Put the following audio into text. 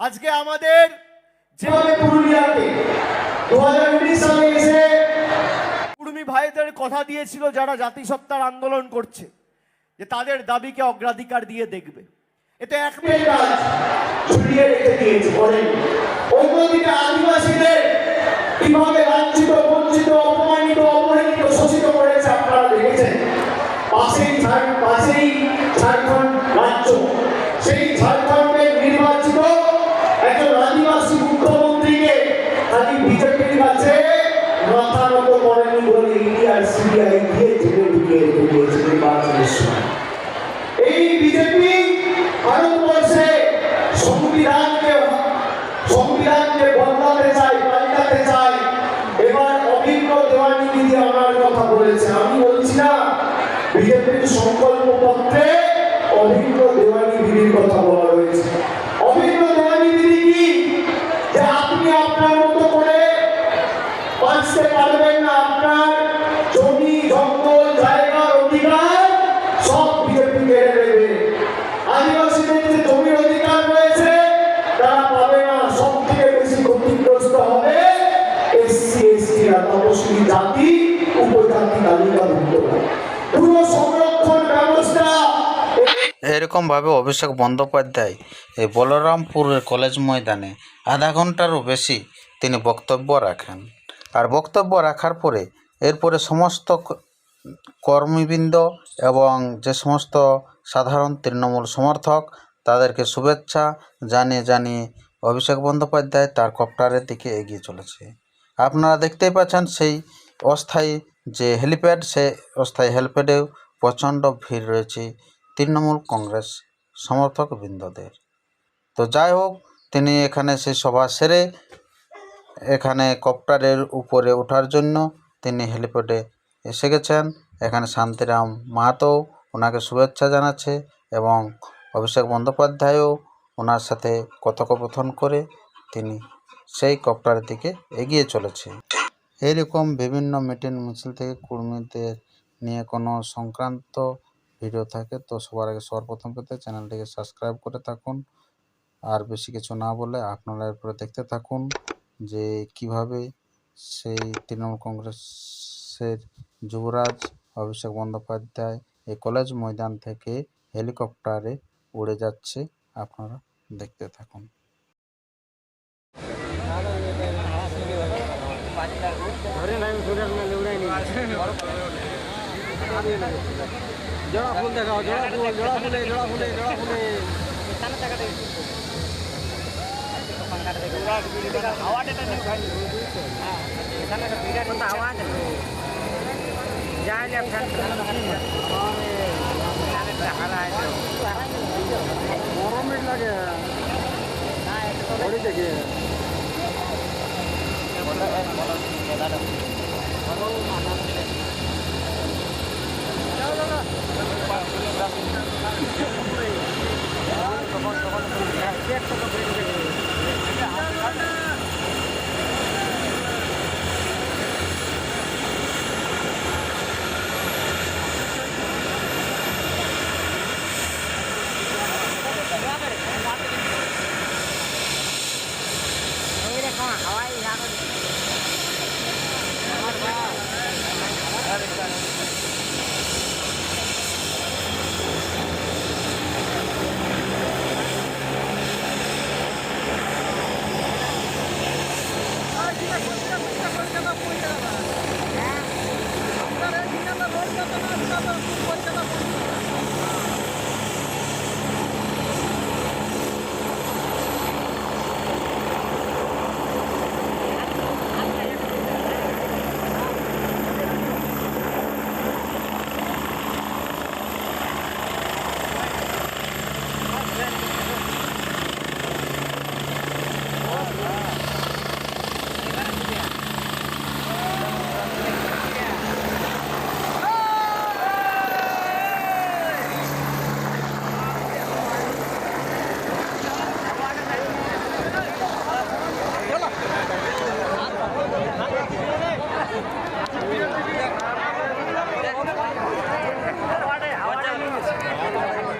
আজকে আমাদের যেভাবে পুরুলিয়াতে দু হাজার উনিশ সালে এসে কুর্মী ভাইদের কথা দিয়েছিল যারা জাতিসত্তার আন্দোলন করছে যে তাদের দাবিকে অগ্রাধিকার দিয়ে দেখবে। এতে এক মিনিট ঝুলিয়ে রেখে দিয়েছে অন্যদিকে আদিবাসীদের কীভাবে লাঞ্ছিত বঞ্চিত অপমানিত শোষিত করেছে আপনারা দেখেছেন। পাশেই পাশেই ঝাড়খণ্ড রাজ্য। সেই ঝাড়খণ্ডের বিজেপির কাছে মাথা নত করেনি বলে ইন্ডিয়ার সিবিআই দিয়ে জেলে ঢুকিয়ে দিয়েছে নির্বাচনের সময় এই বিজেপি ভারতবর্ষে সংবিধানকে সংবিধানকে বদলাতে চায়, পাল্টাতে চায়। এবার অভিজ্ঞ দেওয়ানি বিধি আনার কথা বলেছে। আমি বলছি না, বিজেপির সংকল্প এরকমভাবে অভিষেক বন্দ্যোপাধ্যায় এই বলরামপুরের কলেজ ময়দানে আধা ঘন্টারও বেশি তিনি বক্তব্য রাখেন। আর বক্তব্য রাখার পরে এরপরে সমস্ত কর্মীবৃন্দ এবং যে সমস্ত সাধারণ তৃণমূল সমর্থক তাদেরকে শুভেচ্ছা জানিয়ে জানিয়ে অভিষেক বন্দ্যোপাধ্যায় তার কপ্টারের দিকে এগিয়ে চলেছে। আপনারা দেখতেই পাচ্ছেন সেই অস্থায়ী যে হেলিপ্যাড, সে অস্থায়ী হেলিপ্যাডেও প্রচণ্ড ভিড় রয়েছে তৃণমূল কংগ্রেস সমর্থক বৃন্দদের। তো যাই হোক, তিনি এখানে সেই সভা সেরে এখানে কপ্টারের উপরে ওঠার জন্য তিনি হেলিপ্যাডে এসে গেছেন। এখানে শান্তিরাম মাহাতো ওনাকে শুভেচ্ছা জানাচ্ছে এবং অভিষেক বন্দ্যোপাধ্যায়ও ওনার সাথে কথোপকথন করে তিনি সেই কপ্টারের দিকে এগিয়ে চলেছে এইরকম বিভিন্ন মিটিং মিছিল থেকে কর্মীদের নিয়ে কোনো সংক্রান্ত ভিডিও থাকে, তো সবার আগে সর্বপ্রথম পেতে চ্যানেলটিকে সাবস্ক্রাইব করে থাকুন। আর বেশি কিছু না বলে আপনারা এরপরে দেখতে থাকুন যে কীভাবে সেই তৃণমূল কংগ্রেসের যুবরাজ অভিষেক বন্দ্যোপাধ্যায় এই কলেজ ময়দান থেকে হেলিকপ্টারে উড়ে যাচ্ছে। আপনারা দেখতে থাকুন। জোড়া ফুল দেখাও জোড়া ফুল জোড়া ফুলে জোড়া ফুলে জোড়া ফুলে গরম মিট লাগে বড়ি দেখে